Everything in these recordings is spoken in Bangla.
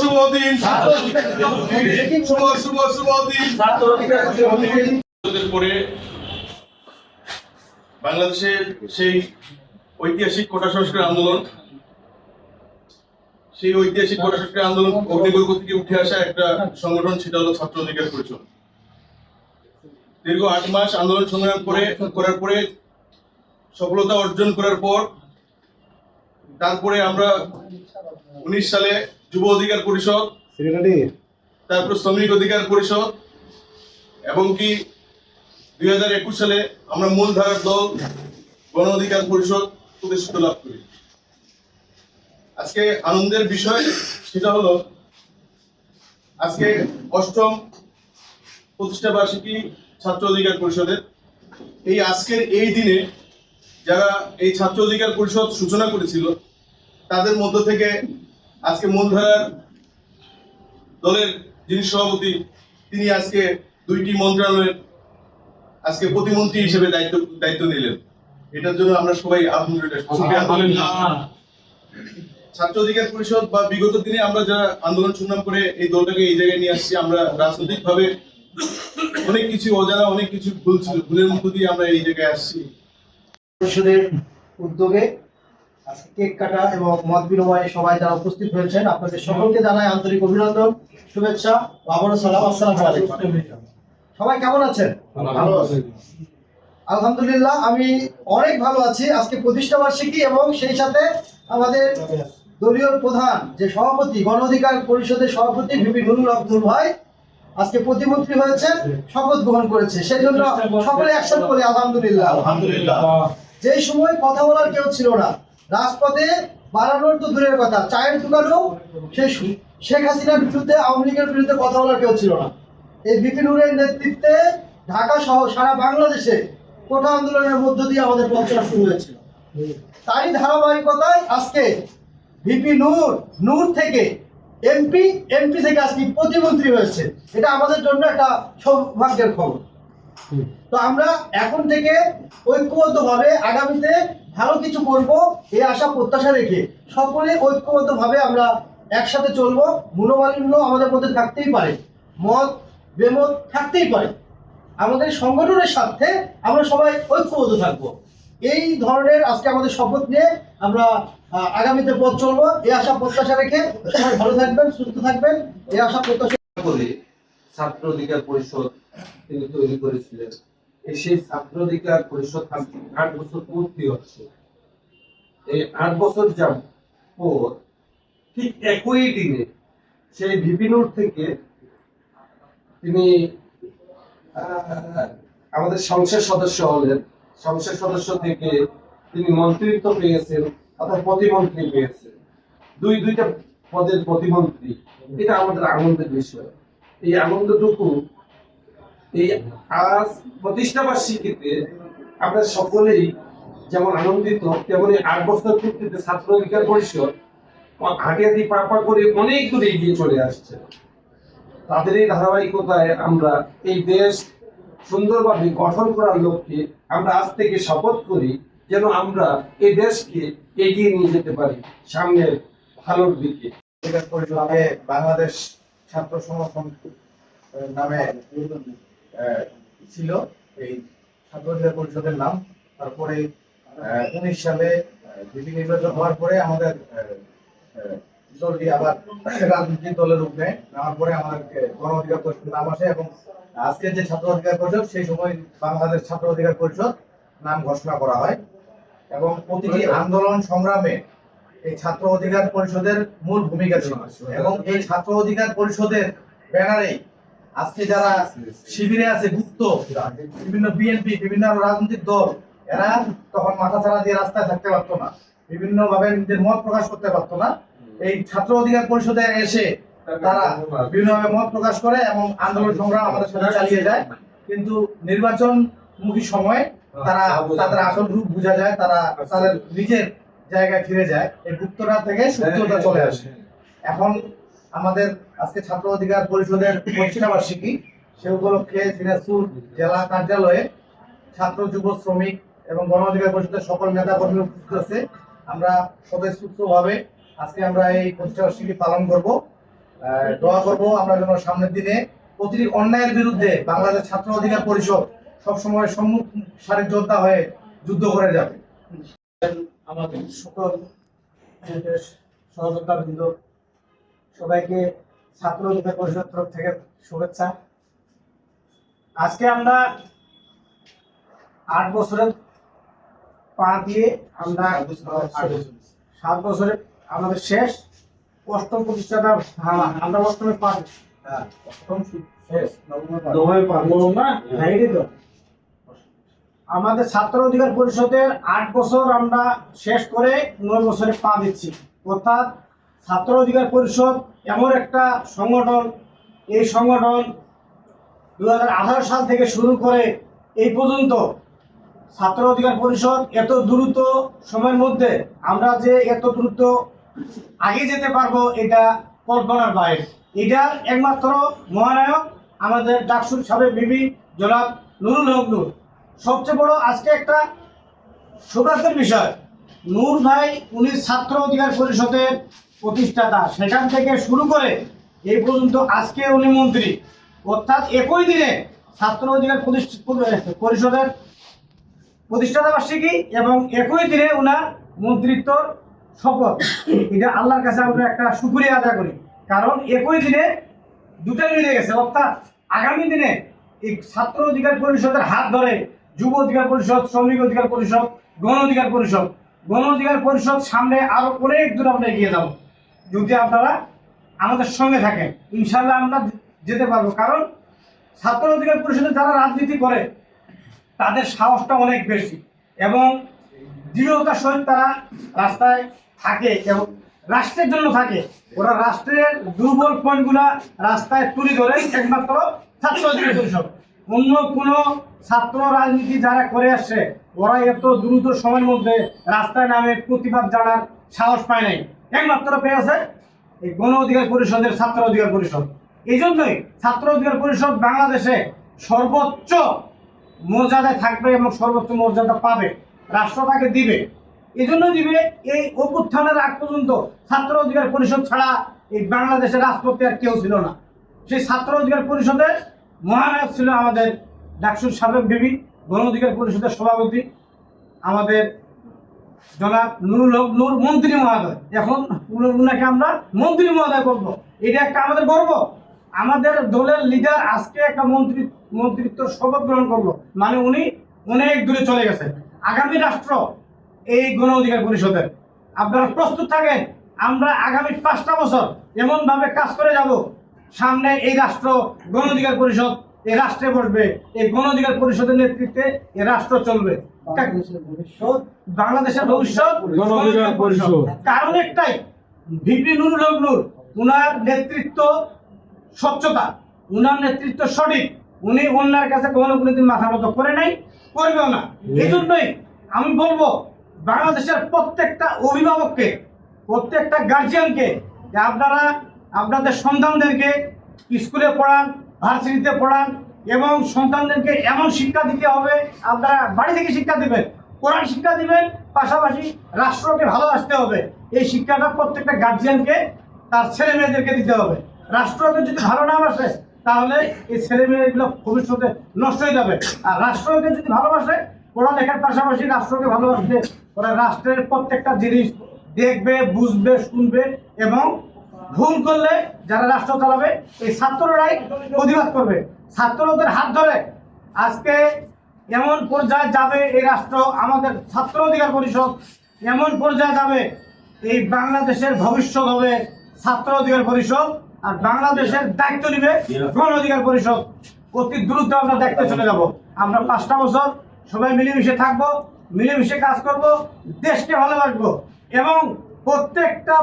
শুভ দিন। শুভ শুভ শুভ দিন। পরে বাংলাদেশের সেই ঐতিহাসিক কোটা সংস্কার আন্দোলন, সেই ঐতিহাসিক কোটা সংস্কার আন্দোলন অগ্নিগর্ভ থেকে উঠে আসা একটা সংগঠন, সেটা হলো ছাত্র অধিকার পরিষদ। দীর্ঘ আট মাস আন্দোলন সংগ্রাম করে, করার পরে সফলতা অর্জন করার পর, তারপরে আমরা উনিশ সালে যুব অধিকার পরিষদ তারপর শ্রমিক অধিকার পরিষদ এবং কি দুই হাজার একুশ সালে আমরা মূলধারার দল গণ অধিকার পরিষদ প্রতিষ্ঠিত লাভ করি। আজকে আনন্দের বিষয় সেটা হলো আজকে অষ্টম প্রতিষ্ঠা বার্ষিকী ছাত্র অধিকার পরিষদের। এই আজকের এই দিনে যারা এই ছাত্র অধিকার পরিষদ সূচনা করেছিল তাদের মধ্য থেকে আজকে মূলধারার দলের যিনি সভাপতি তিনি আজকে দুইটি মন্ত্রণালয়ের আজকে প্রতিমন্ত্রী হিসেবে দায়িত্ব দায়িত্ব নিলেন। এটার জন্য আমরা সবাই আলহামদুলিল্লাহ ছাত্র অধিকার পরিষদ বা বিগত দিনে আমরা যারা আন্দোলন সংগ্রাম করে এই দলটাকে এই জায়গায় নিয়ে আসছি আমরা রাজনৈতিক ভাবে অনেক কিছু অজানা অনেক কিছু ভুল ছিল ভুলের মধ্য দিয়ে আমরা এই জায়গায় আসছি। পরিষদের উদ্যোগে আজকে কেক কাটা এবং মত বিনিময়ে সবাই যারা উপস্থিত হয়েছেন আপনাদের সকলকে জানাই আন্তরিক অভিনন্দন শুভেচ্ছা আবারও সালাম। আসসালামু আলাইকুম। সবাই কেমন আছেন? ভালো আছে। আলহামদুলিল্লাহ আমি অনেক ভালো আছি। আজকে প্রতিষ্ঠা বার্ষিকী এবং সেই সাথে আমাদের দলীয় প্রধান যে সভাপতি গণ অধিকার পরিষদের সভাপতি ভিপি নুরুল আব্দুল ভাই আজকে প্রতিমন্ত্রী হয়েছেন শপথ গ্রহণ করেছে। সেই জন্য সকলে একসাথে বলি আলহামদুলিল্লাহ। আলহামদুলিল্লাহ। যেই সময় কথা বলার কেউ ছিল না রাজপথে বাড়ানোর তো দূরের কথা। চায়ের দোকানেও সেই শেখ হাসিনার বিরুদ্ধে, আওয়ামী লীগের বিরুদ্ধে কথা বলার কেউ ছিল না। এই বিপিনুরের নেতৃত্বে ঢাকা সহ সারা বাংলাদেশে কোটা আন্দোলনের মধ্য দিয়ে আমাদের পথচলা শুরু হয়েছিল। তারই ধারাবাহিকতায় আজকে ভিপি নূর নূর থেকে এমপি এমপি থেকে আজকে প্রতিমন্ত্রী হয়েছে। এটা আমাদের জন্য একটা সৌভাগ্যের খবর। তো আমরা এখন থেকে ঐক্যবদ্ধভাবে আগামীতে ভালো কিছু করব এই আশা প্রত্যাশা রেখে সকলে ঐক্যবদ্ধভাবে আমরা একসাথে চলবো। মনোমালিন্য আমাদের মধ্যে থাকতেই পারে, মত বেমত থাকতেই পারে। আমাদের সংগঠনের সাথে আমরা সবাই ঐক্যবদ্ধ থাকব। এই ধরনের আজকে আমাদের শপথ নিয়ে আমরা আগামীতে পথ চলবো। এই আশা প্রত্যাশা রেখে সবাই ভালো থাকবেন, সুস্থ থাকবেন। এই আশা প্রত্যাশা করে ছাত্র অধিকার পরিষদ তিনি তৈরি করেছিলেন। এই সেই ছাত্র অধিকার পরিষদ আট বছর পূর্তি হচ্ছে এই আট বছর ঠিক একই দিনে সেই ভিপিনুর থেকে তিনি আমাদের সংসদ সদস্য হলেন। সংসদ সদস্য থেকে তিনি মন্ত্রিত্ব পেয়েছেন, অর্থাৎ প্রতিমন্ত্রী পেয়েছেন। দুই, দুইটা পদের প্রতিমন্ত্রী। এটা আমাদের আনন্দের বিষয়। এই আনন্দটুকু এই আজ প্রতিষ্ঠা বার্ষিকীতে আমরা সকলেই যেমন আনন্দিত তেমনি আট বছর পূর্তিতে ছাত্র অধিকার পরিষদ আগে দিয়ে পাপা করে অনেক দূরে এগিয়ে চলে আসছে। তাদের এই ধারাবাহিকতায় আমরা এই দেশ সুন্দরভাবে গঠন করার লক্ষ্যে আমরা আজ থেকে শপথ করি যেন আমরা এই দেশকে এগিয়ে নিয়ে যেতে পারি সামনের ভালোর দিকে। বাংলাদেশ ছাত্র আহ, নামে ছিল এই ছাত্র অধিকার পরিষদের নাম। তারপরে উনিশ সালে বিপি নির্বাচন হওয়ার পরে আমাদের দলটি আবার রাজনৈতিক দলের রূপ নেয়। নেওয়ার পরে আমাদের গণ অধিকার পরিষদ নাম আসে এবং আজকের যে ছাত্র অধিকার পরিষদ, সেই সময় বাংলাদেশ ছাত্র অধিকার পরিষদ নাম ঘোষণা করা হয়। এবং প্রতিটি আন্দোলন সংগ্রামে এই ছাত্র অধিকার পরিষদের মূল ভূমিকা ছিল। এবং এই ছাত্র অধিকার পরিষদের ব্যানারে আজকে যারা শিবিরে আছে, গুপ্ত, বিভিন্ন বিএনপি বিভিন্ন রাজনৈতিক দল, এরা তখন মাথা ছাড়া দিয়ে রাস্তায় থাকতে পারতো না। বিভিন্ন ভাবে নিজের মত প্রকাশ করতে পারতো না। এই ছাত্র অধিকার পরিষদে এসে তারা বিভিন্নভাবে মত প্রকাশ করে এবং আন্দোলন সংগ্রাম আমাদের সাথে চালিয়ে যায়। কিন্তু নির্বাচন মুখী সময় তারা তাদের আসল রূপ বোঝা যায়, তারা তাদের নিজের জায়গায় ফিরে যায়। এই গুপ্তরা থেকে সূত্রতা চলে আসে। এখন আমাদের আজকে ছাত্র অধিকার পরিষদের প্রতিষ্ঠা বার্ষিকী সে উপলক্ষে দিনাজপুর জেলা কার্যালয়ে ছাত্র, যুব, শ্রমিক এবং গণ অধিকার পরিষদের সকল নেতা কর্মী উপস্থিত আছে। আমরা স্বতঃস্ফূর্ত ভাবে আজকে আমরা এই প্রতিষ্ঠা বার্ষিকী পালন করব। দোয়া করব আমরা যেন সামনের দিনে প্রতিটি অন্যায়ের বিরুদ্ধে বাংলাদেশ ছাত্র অধিকার পরিষদ সবসময় সম্মুখ সারির যোদ্ধা হয়ে যুদ্ধ করে যাবে। আমাদের সকল সহযোগিতা বৃন্দ সবাইকে ছাত্র অধিকার পরিষদ তরফ থেকে শুভেচ্ছা। আজকে আমরা আট বছরের পা দিয়ে আমরা সাত বছরের আমাদের শেষ অষ্টম প্রতিষ্ঠাতা হ্যাঁ, আমরা অষ্টমে পা হ্যাঁ, অষ্টম শেষ, না আমাদের ছাত্র অধিকার পরিষদের আট বছর আমরা শেষ করে নয় বছরে পা দিচ্ছি। অর্থাৎ ছাত্র অধিকার পরিষদ এমন একটা সংগঠন। এই সংগঠন দু হাজার আঠারো সাল থেকে শুরু করে এই পর্যন্ত ছাত্র অধিকার পরিষদ এত দ্রুত সময়ের মধ্যে আমরা যে এত দ্রুত আগে যেতে পারব, এটা কল্পনার বাইরে। এটা একমাত্র মহানায়ক আমাদের ডাকসুর সাবেক বিবি জনাব নুরুল হক নূর। সবচেয়ে বড় আজকে একটা সৌভাগ্যের বিষয়। নূর ভাই, উনি ছাত্র অধিকার পরিষদের প্রতিষ্ঠাতা। সেখান থেকে শুরু করে এই পর্যন্ত আজকে উনি মন্ত্রী। অর্থাৎ একই দিনে ছাত্র অধিকার পরিষদের প্রতিষ্ঠাতা বার্ষিকী এবং একই দিনে ওনার মন্ত্রিত্বর শপথ। এটা আল্লাহর কাছে আমরা একটা শুক্রিয়া আদায় করি। কারণ একই দিনে দুটাই মিলে গেছে। অর্থাৎ আগামী দিনে এই ছাত্র অধিকার পরিষদের হাত ধরে যুব অধিকার পরিষদ, শ্রমিক অধিকার পরিষদ, গণ অধিকার পরিষদ গণ অধিকার পরিষদ সামনে আরও অনেক দূর আমরা এগিয়ে যাব। যদি আপনারা আমাদের সঙ্গে থাকেন ইনশাল্লাহ আমরা যেতে পারব। কারণ ছাত্র অধিকার পরিষদে যারা রাজনীতি করে, তাদের সাহসটা অনেক বেশি এবং দৃঢ়তার সহিত তারা রাস্তায় থাকে এবং রাষ্ট্রের জন্য থাকে। ওরা রাষ্ট্রের দুর্বল পয়েন্টগুলা রাস্তায় তুলে ধরে একমাত্র ছাত্র অধিকার পরিষদ। অন্য কোনো ছাত্র রাজনীতি যারা করে আসছে, ওরা এত দ্রুত সময়ের মধ্যে রাস্তায় নামে প্রতিবাদ জানার সাহস পায় নাই। একমাত্র পেয়েছে এই গণ অধিকার পরিষদের ছাত্র অধিকার পরিষদ। এই জন্যই ছাত্র অধিকার পরিষদ বাংলাদেশে সর্বোচ্চ মর্যাদায় থাকবে এবং সর্বোচ্চ মর্যাদা পাবে, রাষ্ট্র তাকে দিবে। এই জন্য দিবে, এই অভ্যুত্থানের আগ পর্যন্ত ছাত্র অধিকার পরিষদ ছাড়া এই বাংলাদেশের রাষ্ট্রপতি আর কেউ ছিল না। সেই ছাত্র অধিকার পরিষদের মহানায়ক ছিল আমাদের ডাকসুর সাবেক বিবি, গণ অধিকার পরিষদের সভাপতি, আমাদের জনাব নুরুল হক, নূর মন্ত্রী মহোদয়। এখন আমরা মন্ত্রী মহোদয় করব। এটা একটা আমাদের গর্ব। আমাদের দলের লিডার আজকে একটা মন্ত্রী মন্ত্রিত্ব শপথ গ্রহণ করল। মানে উনি অনেক দূরে চলে গেছে। আগামী রাষ্ট্র এই গণ অধিকার পরিষদের। আপনারা প্রস্তুত থাকেন। আমরা আগামী পাঁচটা বছর এমন ভাবে কাজ করে যাব। সামনে এই রাষ্ট্র গণ অধিকার পরিষদ, এই রাষ্ট্রে বসবে। এই গণ অধিকার পরিষদের নেতৃত্বে এই রাষ্ট্র চলবে। বাংলাদেশের ভবিষ্যৎ পরিষদ। কারণ একটাই ভিপি নুরুল হক নূর উনার নেতৃত্ব স্বচ্ছতা উনার নেতৃত্ব সঠিক উনি অন্যার কাছে কখনো কোনোদিন মাথা মতো করে নাই করবেও না। এই জন্যই আমি বলব বাংলাদেশের প্রত্যেকটা অভিভাবককে প্রত্যেকটা গার্জিয়ানকে যে আপনারা আপনাদের সন্তানদেরকে স্কুলে পড়ান ভার্সিটিতে পড়ান এবং সন্তানদেরকে এমন শিক্ষা দিতে হবে, আপনারা বাড়ি থেকে শিক্ষা দিবেন, কোরআন শিক্ষা দিবেন, পাশাপাশি রাষ্ট্রকে ভালোবাসতে হবে। এই শিক্ষাটা প্রত্যেকটা গার্জিয়ানকে তার ছেলে মেয়েদেরকে দিতে হবে। রাষ্ট্রকে যদি ভালো না বাসে, তাহলে এই ছেলে মেয়েগুলো ভবিষ্যতে নষ্ট হয়ে যাবে। আর রাষ্ট্রকে যদি ভালোবাসে পড়ালেখার পাশাপাশি রাষ্ট্রকে ভালোবাসবে। ওরা রাষ্ট্রের প্রত্যেকটা জিনিস দেখবে, বুঝবে, শুনবে এবং ভুল করলে যারা রাষ্ট্র চালাবে, এই ছাত্ররাই প্রতিবাদ করবে। ছাত্রদের হাত ধরে আজকে এমন পর্যায়ে যাবে এই রাষ্ট্র, আমাদের ছাত্র অধিকার পরিষদ, এমন পর্যায়ে যাবে এই বাংলাদেশের ভবিষ্যৎ হবে ছাত্র অধিকার পরিষদ আর বাংলাদেশের দায়িত্ব নিবে গণ অধিকার পরিষদ। অতি দ্রুত আমরা দেখতে চলে যাব। আমরা পাঁচটা বছর সবাই মিলেমিশে থাকব, মিলেমিশে কাজ করব, দেশকে ভালোবাসবো এবং প্রত্যেকটা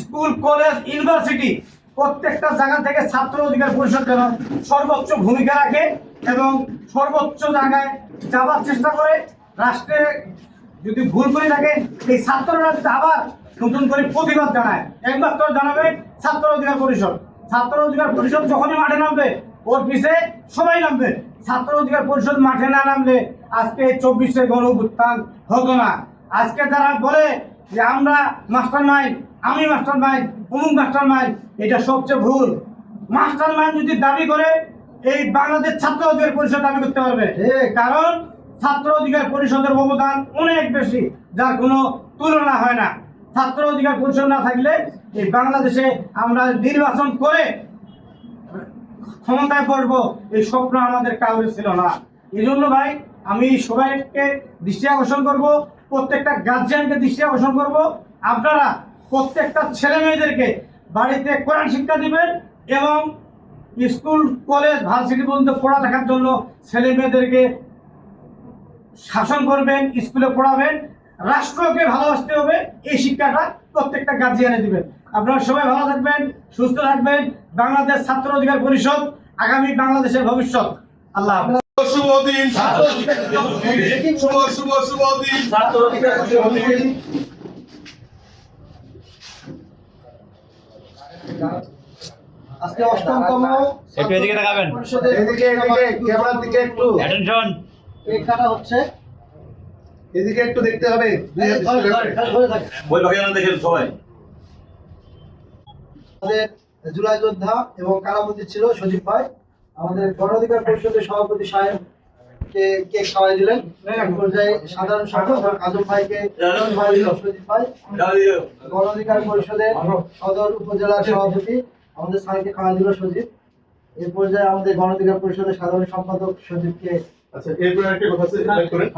স্কুল, কলেজ, ইউনিভার্সিটি প্রত্যেকটা জায়গা থেকে ছাত্র অধিকার পরিষদ যেন সর্বোচ্চ ভূমিকা রাখে এবং সর্বোচ্চ জায়গায় যাওয়ার চেষ্টা করে রাষ্ট্রে যদি ভুল করে থাকে, এই ছাত্ররা যদি আবার নতুন করে প্রতিবাদ জানায়, একমাত্র জানাবে ছাত্র অধিকার পরিষদ। ছাত্র অধিকার পরিষদ যখনই মাঠে নামবে, ওর পিছে সবাই নামবে। ছাত্র অধিকার পরিষদ মাঠে না নামলে আজকে চব্বিশে গণ উত্থান হতো না। আজকে তারা বলে যে আমরা মাস্টার মাইন্ড আমি মাস্টার মাইন্ড অমুক মাস্টার মাইন্ড এটা সবচেয়ে ভুল। মাস্টার মাইন্ড যদি দাবি করে, এই বাংলাদেশ ছাত্র অধিকার পরিষদ দাবি করতে পারবে। কারণ ছাত্র অধিকার পরিষদের অবদান অনেক বেশি, যার কোনো তুলনা হয় না। ছাত্র অধিকার পরিষদ না থাকলে এই বাংলাদেশে আমরা নির্বাচন করে ক্ষমতায় পড়ব, এই স্বপ্ন আমাদের কাউরে ছিল না। এই জন্য ভাই, আমি সবাইকে দৃষ্টি আকর্ষণ করব, প্রত্যেকটা গার্জিয়ানকে দৃষ্টি আকর্ষণ করব। আপনারা প্রত্যেকটা ছেলে মেয়েদেরকে বাড়িতে কোরআন শিক্ষা দিবেন এবং স্কুল কলেজ ভার্সিটি পর্যন্ত পড়ালেখার জন্য ছেলে মেয়েদেরকে শাসন করবেন স্কুলে পড়াবেন রাষ্ট্রকে ভালোবাসতে হবে এই শিক্ষাটা প্রত্যেকটা গার্জিয়ানে দিবেন। আপনারা সবাই ভালো থাকবেন সুস্থ থাকবেন। বাংলাদেশ ছাত্র অধিকার পরিষদ আগামী বাংলাদেশের ভবিষ্যৎ। আল্লাহ শুভ দিন। শুভ শুভ শুভ দিন। আজকে অষ্টমতম একটু এদিকে তাকাবেন। এদিকে এদিকে ক্যামেরার দিকে একটু। অ্যাটেনশন হচ্ছে। এদিকে একটু দেখতে হবে। বাকি দেখেন সবাই। আমাদের জুলাই যোদ্ধা এবং কারাবন্দী ছিল সজীব ভাই। আমাদের গণ অধিকার পরিষদের সভাপতি সাহেব কে কেক খাওয়াই দিলেন? এক পর্যায়ে সাধারণ সম্পাদক আজম ভাইকে সজীব ভাই গণ অধিকার পরিষদের সদর উপজেলা সভাপতি আমাদের স্যারকে দিল সজীব। এই পর্যায়ে আমাদের গণ অধিকার পরিষদের সাধারণ সম্পাদক সজীবকে আচ্ছা এরপরে একটা কথা করেন।